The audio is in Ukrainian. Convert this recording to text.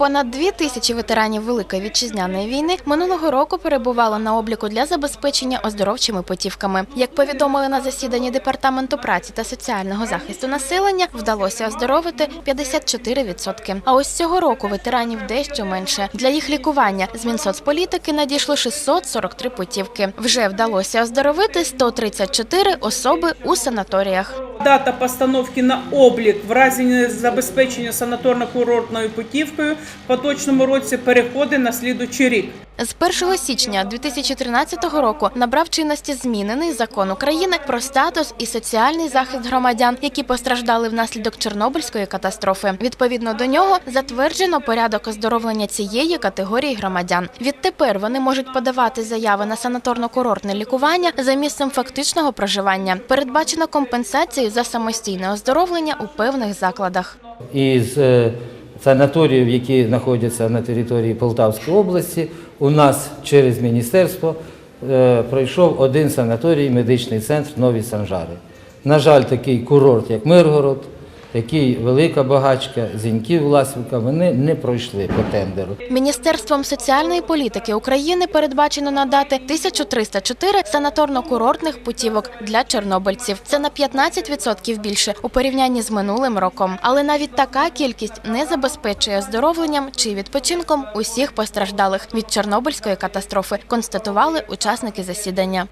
Понад дві тисячі ветеранів Великої вітчизняної війни минулого року перебувало на обліку для забезпечення оздоровчими путівками. Як повідомили на засіданні департаменту праці та соціального захисту населення, вдалося оздоровити 54%. А ось цього року ветеранів дещо менше. Для їх лікування з Мінсоцполітики надійшло 643 путівки. Вже вдалося оздоровити 134 особи у санаторіях. Дата постановки на облік в разі незабезпечення санаторно-курортною путівкою в поточному році переходить на слідучий рік. З 1 січня 2013 року набрав чинності змінений закон України про статус і соціальний захист громадян, які постраждали внаслідок Чорнобильської катастрофи. Відповідно до нього затверджено порядок оздоровлення цієї категорії громадян. Відтепер вони можуть подавати заяви на санаторно-курортне лікування за місцем фактичного проживання. Передбачено компенсацію за самостійне оздоровлення у певних закладах. Із е, санаторіїв, які знаходяться на території Полтавської області, у нас через міністерство е, пройшов один санаторій, медичний центр Нові Санжари. На жаль, такий курорт, як Миргород, такий Велика Багачка, Зіньків, Власівка, вони не пройшли по тендеру. Міністерством соціальної політики України передбачено надати 1304 санаторно-курортних путівок для чорнобильців. Це на 15% більше у порівнянні з минулим роком. Але навіть така кількість не забезпечує оздоровленням чи відпочинком усіх постраждалих від Чорнобильської катастрофи, констатували учасники засідання.